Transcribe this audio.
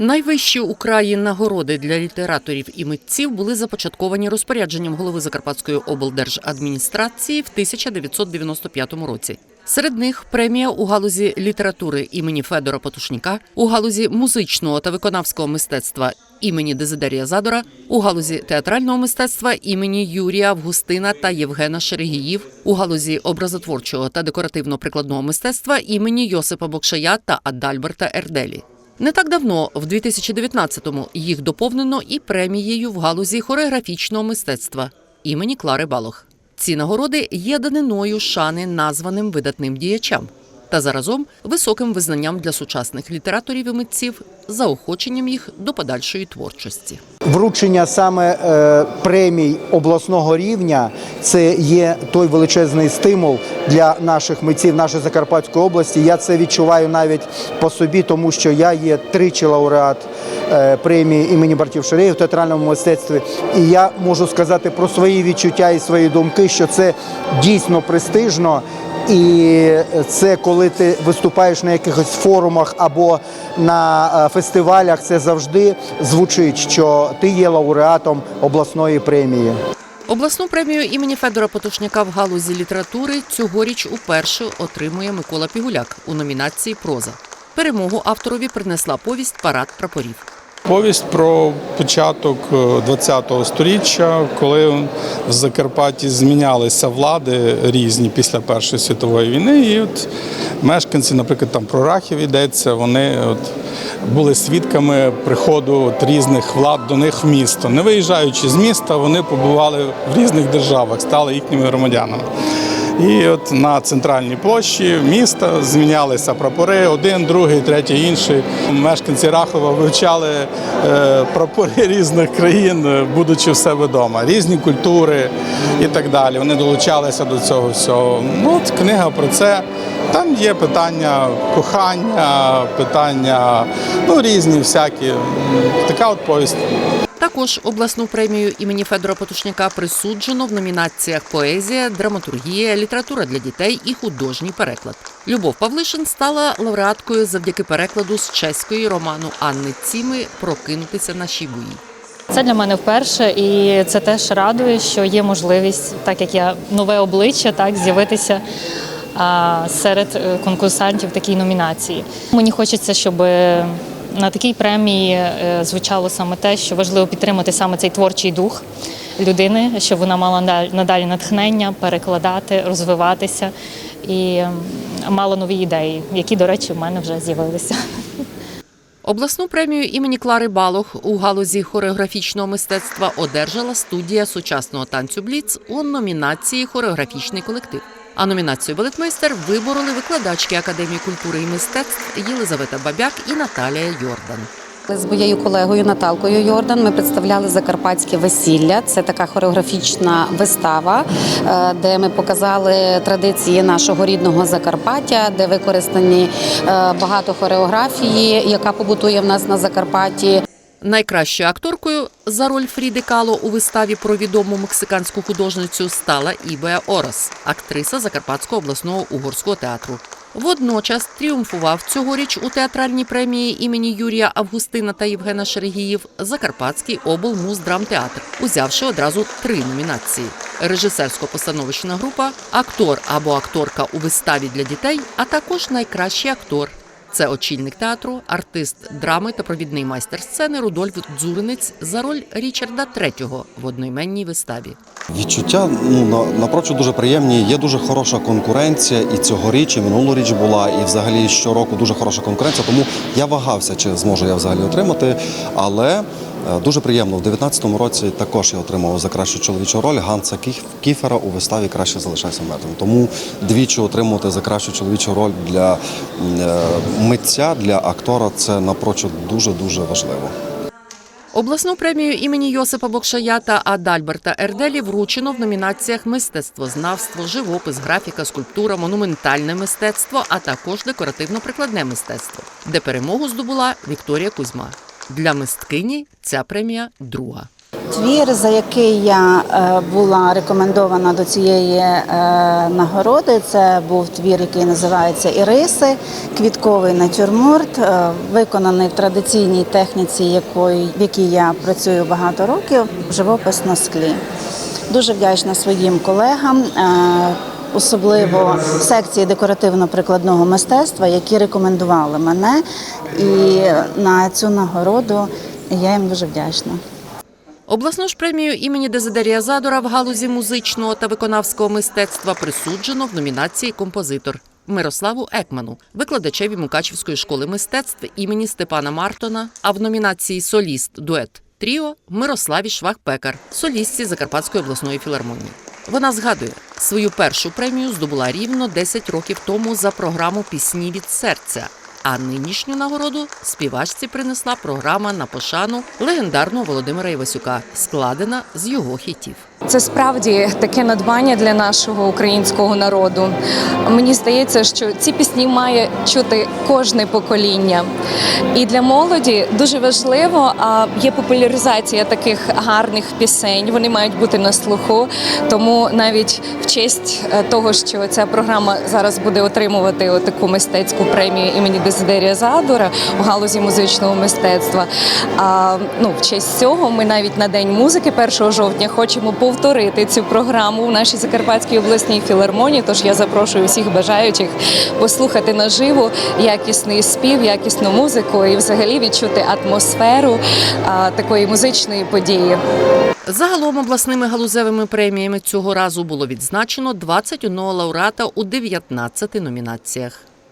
Найвищі у нагороди для літераторів і митців були започатковані розпорядженням голови Закарпатської облдержадміністрації в 1995 році. Серед них премія у галузі літератури імені Федора Патушніка, у галузі музичного та виконавського мистецтва імені Дезидерія Задора, у галузі театрального мистецтва імені Юрія Августина та Євгена Шерегіїв, у галузі образотворчого та декоративно-прикладного мистецтва імені Йосипа Бокшая та Адальберта Ерделі. Не так давно, в 2019-му, їх доповнено і премією в галузі хореографічного мистецтва імені Клари Балох. Ці нагороди є даниною шани названим видатним діячам та заразом високим визнанням для сучасних літераторів і митців, заохоченням їх до подальшої творчості. Вручення саме е, премій обласного рівня це є той величезний стимул для наших митців нашої Закарпатської області. Я це відчуваю навіть по собі, тому що я є тричі лауреат е, премії імені Бартів Ширеїв в театральному мистецтві. І я можу сказати про свої відчуття і свої думки, що це дійсно престижно. І це коли ти виступаєш на якихось форумах або на е, фестивалях, це завжди звучить, що ти є лауреатом обласної премії. Обласну премію імені Федора Потушняка в галузі літератури цьогоріч уперше отримує Микола Пігуляк у номінації Проза. Перемогу авторові принесла повість Парад прапорів. Повість про початок ХХ століття, коли в Закарпатті змінялися влади різні після Першої світової війни. І от мешканці, наприклад, там про рахів йдеться, вони от були свідками приходу от різних влад до них в місто. Не виїжджаючи з міста, вони побували в різних державах, стали їхніми громадянами. І от на центральній площі міста змінялися прапори, один, другий, третій, інший. Мешканці Рахова вивчали е, прапори різних країн, е, будучи в себе вдома, різні культури і так далі. Вони долучалися до цього всього. Ну, от книга про це. Там є питання кохання, питання ну різні всякі. Така от повість. Також обласну премію імені Федора Потушняка присуджено в номінаціях поезія, драматургія, література для дітей і художній переклад. Любов Павлишин стала лауреаткою завдяки перекладу з чеської роману Анни Ціми Прокинутися на Шібуї. Це для мене вперше, і це теж радує, що є можливість, так як я нове обличчя, так з'явитися серед е, конкурсантів такій номінації. Мені хочеться, щоб е, на такій премії е, звучало саме те, що важливо підтримати саме цей творчий дух людини, щоб вона мала надалі натхнення, перекладати, розвиватися і мала нові ідеї, які, до речі, в мене вже з'явилися. Обласну премію імені Клари Балох у галузі хореографічного мистецтва одержала студія сучасного танцю Бліц у номінації Хореографічний колектив. А номінацію балетмейстер вибороли викладачки Академії культури і мистецтв Єлизавета Бабяк і Наталія Йордан. З моєю колегою Наталкою Йордан ми представляли Закарпатське весілля. Це така хореографічна вистава, е, де ми показали традиції нашого рідного Закарпаття, де використані е, багато хореографії, яка побутує в нас на Закарпатті. Найкращою акторкою за роль Фріди Кало у виставі про відому мексиканську художницю стала Ібеа Орас, актриса Закарпатського обласного угорського театру. Водночас тріумфував цьогоріч у театральній премії імені Юрія Августина та Євгена Шерегіїв Закарпатський облмуздрамтеатр, узявши одразу три номінації: режисерсько-постановочна група, актор або акторка у виставі для дітей, а також найкращий актор. Це очільник театру, артист драми та провідний майстер сцени Рудольф Дзуринець за роль Річарда III в одноіменній виставі. Відчуття ну на- напрочуд дуже приємні. Є дуже хороша конкуренція, і цьогоріч, і минулоріч була, і взагалі щороку дуже хороша конкуренція. Тому я вагався, чи зможу я взагалі отримати. Але дуже приємно. В 19-му році також я отримав за кращу чоловічу роль Ганса Кіф- Кіфера у виставі Краще залишайся мертвим. Тому двічі отримувати за кращу чоловічу роль для е, митця, для актора це напрочуд дуже дуже важливо. Обласну премію імені Йосипа Бокшая та Адальберта Ерделі вручено в номінаціях мистецтвознавство, живопис, графіка, скульптура, монументальне мистецтво, а також декоративно-прикладне мистецтво, де перемогу здобула Вікторія Кузьма. Для мисткині ця премія друга. твір, за який я е, була рекомендована до цієї е, нагороди. Це був твір, який називається Іриси, квітковий натюрморт, е, виконаний в традиційній техніці, в якій я працюю багато років, живопис на склі. Дуже вдячна своїм колегам. Особливо секції декоративно-прикладного мистецтва, які рекомендували мене, і на цю нагороду я їм дуже вдячна. Обласну ж премію імені Дезидерія Задора в галузі музичного та виконавського мистецтва присуджено в номінації Композитор Мирославу Екману, викладачеві Мукачівської школи мистецтв імені Степана Мартона. А в номінації Соліст дует Тріо Мирославі Швах-Пекар, солістці Закарпатської обласної філармонії. Вона згадує, свою першу премію здобула рівно 10 років тому за програму Пісні від серця. А нинішню нагороду співачці принесла програма на пошану легендарного Володимира Івасюка, складена з його хітів. Це справді таке надбання для нашого українського народу. Мені здається, що ці пісні має чути кожне покоління. І для молоді дуже важливо є популяризація таких гарних пісень. Вони мають бути на слуху. Тому навіть в честь е, того, що ця програма зараз буде отримувати таку мистецьку премію імені Дезидерія Задора у галузі музичного мистецтва. Ну в честь цього ми навіть на день музики 1 жовтня хочемо повторити цю програму в нашій Закарпатській обласній філармонії. Тож я запрошую всіх бажаючих послухати наживо якісний спів, якісну музику і взагалі відчути атмосферу а, такої музичної події. Загалом обласними галузевими преміями цього разу було відзначено 21 лауреата у 19 номінаціях.